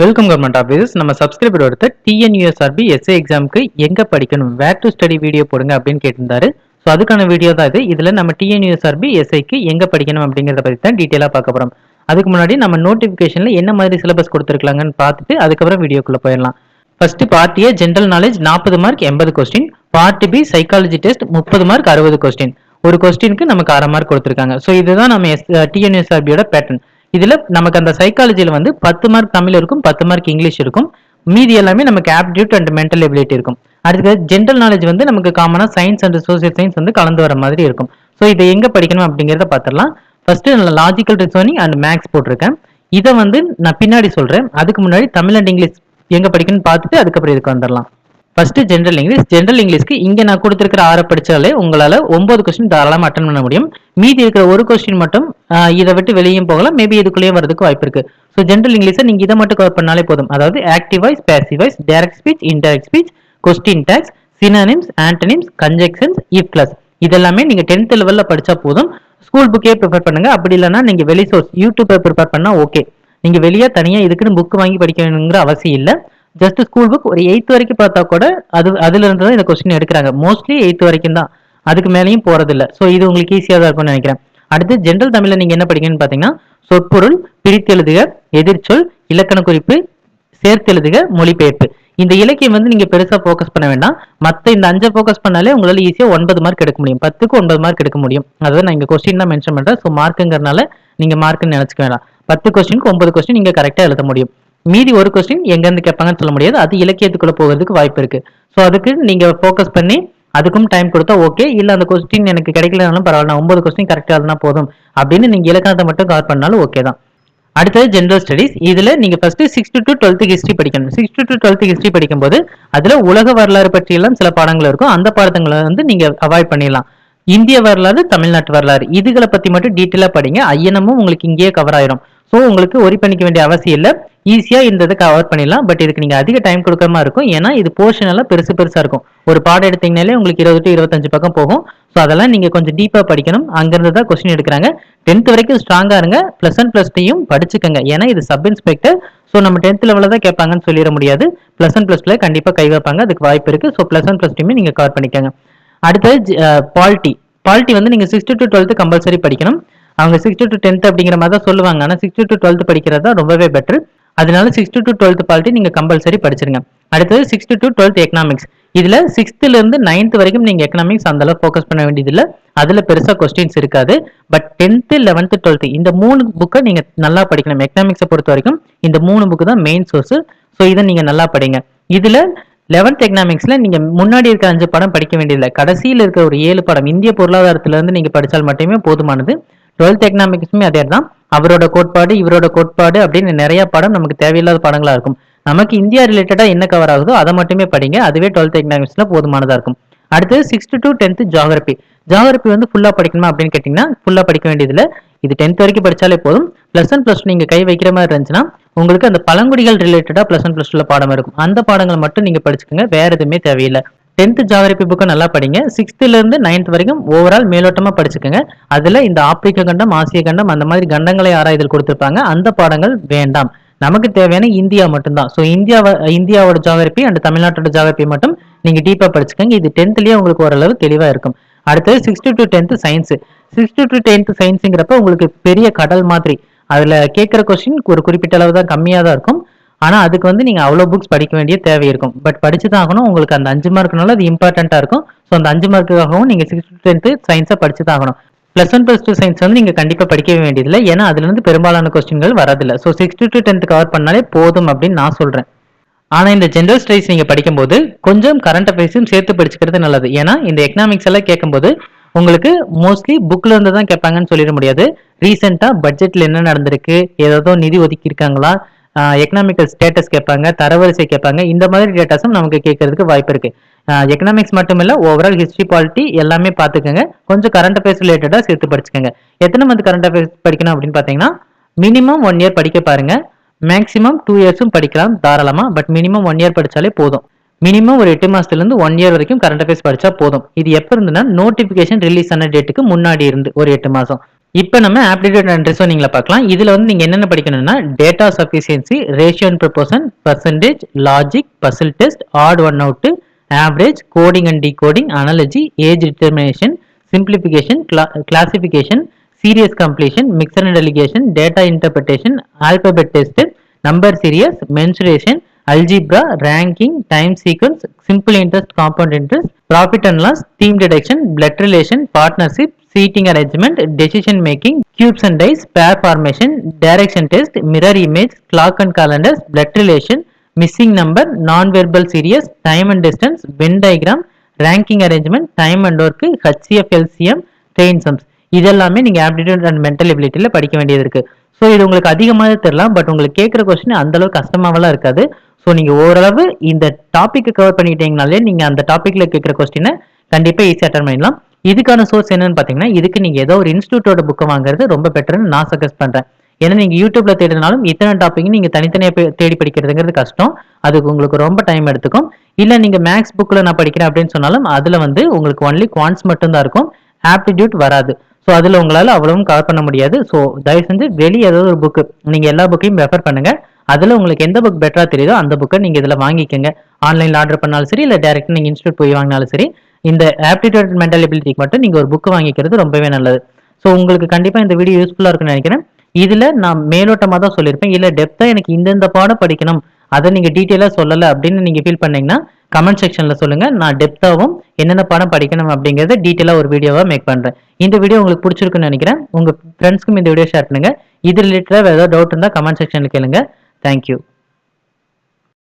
Welcome government office நம்ம subscriber ஒருத்தர் TNUSRB S A எக்ஸாமுக்கு எங்கே படிக்கணும்? வேர் டு ஸ்டடி வீடியோ போடுங்க அப்படின்னு கேட்டிருந்தாரு. ஸோ அதுக்கான வீடியோ தான் இது. இதில் நம்ம டிஎன்யூஎஸ்ஆர்பி எஸ்ஐக்கு எங்கே படிக்கணும் அப்படிங்கிறத பற்றி தான் டீட்டெயிலாக பார்க்க போறோம். அதுக்கு முன்னாடி நம்ம நோட்டிஃபிகேஷன்ல என்ன மாதிரி சிலபஸ் கொடுத்துருக்காங்கன்னு பார்த்துட்டு அதுக்கப்புறம் வீடியோக்குள்ளே போயிடலாம். First part A general knowledge நாற்பது மார்க் எண்பது question part B psychology test முப்பது மார்க் அறுபது கொஸ்டின் ஒரு கொஸ்டினுக்கு நமக்கு அரை மார்க் கொடுத்துருக்காங்க. ஸோ இதுதான் நம்ம எஸ் டிஎன்எஸ்ஆர்பியோட பேட்டர்ன் இதில் நமக்கு அந்த சைக்காலஜியில் வந்து பத்து மார்க் தமிழ் இருக்கும் பத்து மார்க் இங்கிலீஷ் இருக்கும். மீதி எல்லாமே நமக்கு ஆப்டியூட் அண்ட் மென்டல் எபிலிட்டி இருக்கும். அடுத்தது ஜென்ரல் நாலேஜ் வந்து நமக்கு காமனாக சயின்ஸ் அண்ட் சோசியல் சயின்ஸ் வந்து கலந்து வர மாதிரி இருக்கும். ஸோ இதை எங்கே படிக்கணும் அப்படிங்கிறத பார்த்துடலாம் first logical reasoning and maths போட்டிருக்கேன். இதை வந்து நான் பின்னாடி சொல்கிறேன் அதுக்கு முன்னாடி தமிழ் அண்ட் இங்கிலீஷ் எங்கே படிக்கணும்னு பார்த்துட்டு அதுக்கப்புறம் இதுக்கு வந்துடலாம். ஃபர்ஸ்ட் ஜென்ரல் இங்கிலீஷ் ஜென்ரல் இங்கிலீஷ்க்கு இங்கே நான் கொடுத்துருக்கிற ஆறை படித்தாலே உங்களால் ஒம்பது கொஸ்டின் தாராளமாக அட்டன் பண்ண முடியும். மீதி இருக்கிற ஒரு கொஸ்டின் மட்டும் இதை விட்டு வெளியும் போகலாம். மேபி இதுக்குள்ளேயே வரதுக்கு வாய்ப்பு இருக்கு. ஸோ ஜென்ரல் இங்கிலீஷை நீங்கள் இதை மட்டும் கவர் பண்ணாலே போதும். அதாவது active voice passive voice direct speech indirect speech question tags synonyms antonyms conjunctions if clause இதெல்லாமே நீங்கள் டென்த் லெவலில் படித்தா போதும். ஸ்கூல் புக்கே ப்ரிஃபர் பண்ணுங்க. அப்படி இல்லைன்னா நீங்கள் வெளி சோர்ஸ் யூடியூப்பை ப்ரிஃபர் பண்ணால் ஓகே நீங்கள் வெளியே தனியாக இதுக்குன்னு புக் வாங்கி படிக்கணுங்கிற அவசியம் இல்லை. ஜஸ்ட் ஸ்கூல் புக் ஒரு எயித் வரைக்கும் பார்த்தா கூட அது அதுல இருந்து தான் இந்த கொஸ்டின் எடுக்கிறாங்க. மோஸ்ட்லி எயித் வரைக்கும் தான். அதுக்கு மேலேயும் போறதில்ல. ஸோ இது உங்களுக்கு ஈஸியாக தான் இருக்கும்னு நினைக்கிறேன். அடுத்து ஜென்ரல் தமிழ்ல நீங்க என்ன படிக்கணும்னு பாத்தீங்கன்னா சொற்பொருள் பிரித்தெழுதுக எதிர்ச்சொல் இலக்கண குறிப்பு சேர்த்தெழுதுக மொழிபெயர்ப்பு. இந்த இலக்கியம் வந்து நீங்க பெருசா ஃபோக்கஸ் பண்ண வேண்டாம். மற்ற இந்த அஞ்சை ஃபோக்கஸ் பண்ணாலே உங்களால ஈஸியாக ஒன்பது மார்க் எடுக்க முடியும். பத்துக்கு ஒன்பது மார்க் எடுக்க முடியும். அதாவது நான் இங்க கொஸ்டின் தான் மென்ஷன் பண்றேன். ஸோ மார்க்குங்கிறனால நீங்க மார்க்னு நினைச்சுக்க வேண்டாம். பத்து கொஸ்டினுக்கு ஒன்பது கொஸ்டின் நீங்க கரெக்டா எழுத முடியும். மீதி ஒரு கொஸ்டின் எங்கேருந்து கேட்பாங்கன்னு சொல்ல முடியாது. அது இலக்கியத்துக்குள்ளே போகிறதுக்கு வாய்ப்பு இருக்கு. ஸோ அதுக்கு நீங்கள் ஃபோக்கஸ் பண்ணி அதுக்கும் டைம் கொடுத்தா ஓகே இல்லை அந்த கொஸ்டின் எனக்கு கிடைக்கலனாலும் பரவாயில்ல. ஒன்பது கொஸ்டின் கரெக்டாக இருந்தா போதும். அப்படின்னு நீங்கள் இலக்கணத்தை மட்டும் கவர் பண்ணாலும் ஓகே தான். அடுத்தது ஜென்ரல் ஸ்டடிஸ் இதில் நீங்கள் first sixth to twelfth history படிக்கணும். சிக்ஸ்த் டு டுவெல்த்து ஹிஸ்ட்ரி படிக்கும்போது அதில் உலக வரலாறு பற்றியெல்லாம் சில பாடங்கள் இருக்கும். அந்த பாடங்களை வந்து நீங்கள் அவாய்ட் பண்ணிடலாம். இந்திய வரலாறு தமிழ்நாட்டு வரலாறு. இதுகளை பற்றி மட்டும் டீட்டெயிலாக படிங்க. ஐயனமும் உங்களுக்கு இங்கேயே கவர் ஆயிரும். ஸோ உங்களுக்கு ஒரி பண்ணிக்க வேண்டிய அவசியம் இல்லை. ஈஸியாக இந்த இதை கவர் பண்ணிடலாம். பட் இதுக்கு நீங்கள் அதிக டைம் கொடுக்குற மாதிரி இருக்கும். ஏன்னா இது போர்ஷன் எல்லாம் பெருசு பெருசாக இருக்கும். ஒரு பாடம் எடுத்தீங்கனாலே உங்களுக்கு இருபது டு இருபத்தஞ்சு பக்கம் போகும். ஸோ அதெல்லாம் நீங்கள் கொஞ்சம் டீப்பாக படிக்கணும். அங்கேருந்து தான் கொஸ்டின் எடுக்கிறாங்க. டென்த் வரைக்கும் ஸ்ட்ராங்காக இருங்க. ப்ளஸ் ஒன் ப்ளஸ் டூயும் படிச்சுக்கோங்க. ஏன்னா இது சப் இன்ஸ்பெக்டர் ஸோ நம்ம டென்த் லெவலில் தான் கேட்பாங்கன்னு சொல்லிட முடியாது. ப்ளஸ் ஒன் ப்ளஸ் டூல கண்டிப்பாக கை வைப்பாங்க. அதுக்கு வாய்ப்பு இருக்குது ஸோ ப்ளஸ் ஒன் ப்ளஸ் டூமே நீங்கள் கவர் பண்ணிக்கோங்க. அடுத்தது பாலிட்டி பாலிட்டி வந்து நீங்கள் சிக்ஸ்த்து டு டுவெல்த்து கம்பல்சரி படிக்கணும். அவங்க சிக்ஸ்த்து டு டென்த் அப்படிங்கிற மாதிரி தான் சொல்லுவாங்க. ஆனால் சிக்ஸ்த்து டு டுவெல்த் படிக்கிறது தான் ரொம்பவே பெட்டர் அதனால சிக்ஸ்த் டு டுவெல்த் பாலிட்டி நீங்க கம்பல்சரி படிச்சிருங்க. அடுத்தது சிக்ஸ்த் டு டுவெல்த் எக்கனாமிக்ஸ் இதுல சிக்ஸ்த்ல இருந்து நைன்த் வரைக்கும் நீங்க எக்கனாமிக்ஸ் அந்த அளவு ஃபோக்கஸ் பண்ண வேண்டியது இல்ல அதுல பெருசா கொஸ்டின்ஸ் இருக்காது. பட் டென்த் லெவன்த் டுவெல்த் இந்த மூணு புக்கை நீங்க நல்லா படிக்கணும். எக்கனாமிக்ஸை பொறுத்த வரைக்கும் இந்த மூணு புக்கு தான் மெயின் சோர்ஸ் ஸோ இதை நீங்க நல்லா படிங்க. இதுல லெவன்த் எக்கனாமிக்ஸ்ல நீங்க முன்னாடி இருக்கிற அஞ்சு படம் படிக்க வேண்டியதில்லை. கடைசியில் இருக்கிற ஒரு ஏழு படம் இந்திய பொருளாதாரத்துல இருந்து நீங்க படிச்சால் மட்டுமே போதுமானது. டுவெல்த் எக்கனாமிக்ஸுமே அதே தான். அவரோட கோட்பாடு இவரோட கோட்பாடு அப்படின்னு நிறைய படம் நமக்கு தேவையில்லாத படங்களா இருக்கும். நமக்கு இந்தியா ரிலேட்டடா என்ன கவர் ஆகுதோ அதை மட்டுமே படிங்க. அதுவே டுவெல்த் எக்கனாமிக்ஸ்ல போதுமானதா இருக்கும். அடுத்து sixth to tenth geography geography வந்து ஃபுல்லா படிக்கணுமா அப்படின்னு கேட்டீங்கன்னா ஃபுல்லா படிக்க வேண்டியதில்லை. இது டென்த் வரைக்கும் படிச்சாலே போதும். பிளஸ் ஒன் பிளஸ் நீங்க கை வைக்கிற மாதிரி இருந்துச்சுன்னா உங்களுக்கு அந்த பழங்குடிகள் ரிலேட்டடா பிளஸ் ஒன் பிளஸ் டூல பாடம் இருக்கும். அந்த பாடங்களை மட்டும் நீங்க படிச்சுக்கோங்க. வேற எதுவுமே தேவையில்லை. டென்த்து ஜாகிரபி புக்கை நல்லா படிங்க. சிக்ஸ்த்துலேருந்து நைன்த் வரைக்கும் ஓவரால் மேலோட்டமாக படிச்சுக்கோங்க. அதில் இந்த ஆப்பிரிக்க கண்டம் ஆசிய கண்டம் அந்த மாதிரி கண்டங்களை ஆராய்தல் கொடுத்துருப்பாங்க. அந்த பாடங்கள் வேண்டாம். நமக்கு தேவையான இந்தியா மட்டும்தான். ஸோ இந்தியா இந்தியாவோட ஜாகிரபி அண்ட் தமிழ்நாட்டோட ஜாகிரபி மட்டும் நீங்கள் டீப்பாக படிச்சுக்கோங்க. இது டென்த்லேயே உங்களுக்கு ஓரளவு தெளிவாக இருக்கும். அடுத்தது sixth to tenth science sixth to tenth சயின்ஸுங்கிறப்ப உங்களுக்கு பெரிய கடல் மாதிரி. அதில் கேட்குற கொஸ்டின் ஒரு குறிப்பிட்ட அளவு தான் கம்மியாக தான் இருக்கும். ஆனால் அதுக்கு வந்து நீங்கள் அவ்வளோ புக்ஸ் படிக்க வேண்டிய தேவை இருக்கும். பட் படிச்சு தான் ஆகணும் உங்களுக்கு அந்த அஞ்சு மார்க்னால அது இம்பார்ட்டண்ட்டாக இருக்கும். ஸோ அந்த அஞ்சு மார்க்குக்காகவும் நீங்கள் சிக்ஸ்த் டென்த்து சயின்ஸை படிச்சு தான் ஆகணும் plus one plus two science வந்து நீங்கள் கண்டிப்பாக படிக்கவே வேண்டியதில்லை. ஏன்னா அதுலேருந்து பெரும்பாலான கொஸ்டின்கள் வரதில்லை. So sixth to tenth cover பண்ணாலே போதும் அப்படின்னு நான் சொல்கிறேன் ஆனால் இந்த ஜென்ரல் ஸ்டடிஸ் நீங்கள் படிக்கும்போது கொஞ்சம் கரண்ட் அஃபேர்ஸும் சேர்த்து படிச்சுக்கிறது நல்லது. ஏன்னா இந்த எக்கனாமிக்ஸ் எல்லாம் கேட்கும்போது உங்களுக்கு மோஸ்ட்லி புக்கில் இருந்து தான் கேட்பாங்கன்னு சொல்லிட முடியாது. ரீசெண்டாக பட்ஜெட்டில் என்ன நடந்திருக்கு? ஏதாவது நிதி ஒதுக்கி இருக்காங்களா? எக்கனாமிக்கல் ஸ்டேட்டஸ் கேட்பாங்க தரவரிசை கேட்பாங்க. இந்த மாதிரி டேட்டாஸும் நமக்கு கேட்கறதுக்கு வாய்ப்பு இருக்கு. எக்கனாமிக்ஸ் மட்டும் இல்ல ஓவரால் ஹிஸ்டரி பாலிட்டி எல்லாமே பார்த்துக்கோங்க. கொஞ்சம் கரண்ட் அஃபேர்ஸ் ரிலேட்டடா சேர்த்து படிச்சுக்கோங்க. எத்தனை மந்த் கரண்ட் அஃபேர்ஸ் படிக்கணும் அப்படின்னு பார்த்தீங்கன்னா மினிமம் ஒன் இயர் படிக்க பாருங்க. மேக்ஸிமம் டூ இயர்ஸும் படிக்கலாம் தாராளமா பட் மினிமம் ஒன் இயர் படிச்சாலே போதும். மினிமம் ஒரு எட்டு மாசத்துல இருந்து ஒன் இயர் வரைக்கும் கரண்ட் அஃபேர்ஸ் படிச்சா போதும். இது எப்ப இருந்துன்னா நோட்டிபிகேஷன் ரிலீஸ் ஆன டேட்டுக்கு முன்னாடி இருந்து ஒரு எட்டு மாசம். இப்போ நம்ம ஆப்டிடியூட் அண்ட் ரிசோனிங்கில் பார்க்கலாம். இதில் வந்து நீங்கள் என்னென்ன படிக்கணும்னா data sufficiency ratio and proportion percentage logic puzzle test odd one out average coding and decoding analogy age determination simplification classification series completion mixture and alligation data interpretation alphabet test number series mensuration algebra ranking time sequence simple interest compound interest profit and loss theme detection blood relation partnership seating arrangement decision making cubes and dice pair formation direction test mirror image clock and calendars blood relation missing number non verbal series time and distance Venn diagram ranking arrangement time and work HCF LCM train sums இதெல்லாமே நீங்கள் aptitude and mental எபிலிட்டியில் படிக்க வேண்டியது இருக்குது so இது உங்களுக்கு அதிகமாக தெரியலாம் but உங்களுக்கு கேட்குற கொஸ்டின் அந்த அளவுக்கு கஷ்டமாவெல்லாம் இருக்காது. ஸோ நீங்கள் ஓரளவு இந்த டாப்பிக்கை கவர் பண்ணிக்கிட்டீங்கனாலே நீங்கள் அந்த டாப்பிக்கில் கேட்குற கொஸ்டினை கண்டிப்பாக ஈஸியாக அட்டன் பண்ணிடலாம். இதுக்கான சோர்ஸ் என்னன்னு பார்த்தீங்கன்னா இதுக்கு நீங்கள் ஏதோ ஒரு இன்ஸ்டியூட்டோட புக்கை வாங்குறது ரொம்ப பெட்டர்னு நான் சஜஸ்ட் பண்ணுறேன் ஏன்னா நீங்கள் யூடியூப்ல தேடினாலும் இத்தனை டாபிக் நீங்கள் தனித்தனியாக தேடி படிக்கிறதுங்கிறது கஷ்டம். அதுக்கு உங்களுக்கு ரொம்ப டைம் எடுத்துக்கும். இல்லை நீங்கள் மேக்ஸ் புக்கில் நான் படிக்கிறேன் அப்படின்னு சொன்னாலும் அதில் வந்து உங்களுக்கு ஒன்லி குவான்ஸ் மட்டும்தான் இருக்கும். ஆப்டிடியூட் வராது. ஸோ அதில் உங்களால் அவ்வளவும் கவர் பண்ண முடியாது. ஸோ தயவு செஞ்சு வெளியே ஏதாவது ஒரு புக்கு நீங்கள் எல்லா புக்கையும் ரெஃபர் பண்ணுங்கள் அதில் உங்களுக்கு எந்த புக் பெட்டராக தெரியுதோ அந்த புக்கை நீங்கள் இதில் வாங்கிக்கோங்க. ஆன்லைனில் ஆர்டர் பண்ணாலும் சரி இல்லை டேரெக்டாக நீங்கள் இன்ஸ்டியூட் போய் வாங்கினாலும் சரி இந்த ஆப்டிடியூட் மென்டல் எபிலிட்டிக்கு மட்டும் நீங்கள் ஒரு புக்கு வாங்கிக்கிறது ரொம்பவே நல்லது. ஸோ உங்களுக்கு கண்டிப்பாக இந்த வீடியோ யூஸ்ஃபுல்லாக இருக்கும்னு நினைக்கிறேன். இதில் நான் மேலோட்டமாக தான் சொல்லியிருப்பேன். இல்லை டெப்த்தாக எனக்கு இந்தந்த பாடம் படிக்கணும். அதை நீங்கள் டீட்டெயிலாக சொல்லலை அப்படின்னு நீங்கள் ஃபீல் பண்ணீங்கன்னா கமெண்ட் செக்ஷனில் சொல்லுங்கள் நான் டெப்த்தாகவும் என்னென்ன பாடம் படிக்கணும் அப்படிங்கிறத டீட்டெயிலாக ஒரு வீடியோவாக மேக் பண்ணுறேன் இந்த வீடியோ உங்களுக்கு பிடிச்சிருக்குன்னு நினைக்கிறேன். உங்கள் ஃப்ரெண்ட்ஸ்க்கும் இந்த வீடியோ ஷேர் பண்ணுங்கள் இது ரிலேட்டடாக ஏதாவது டவுட் இருந்தால் கமெண்ட் செக்ஷனில் Thank you.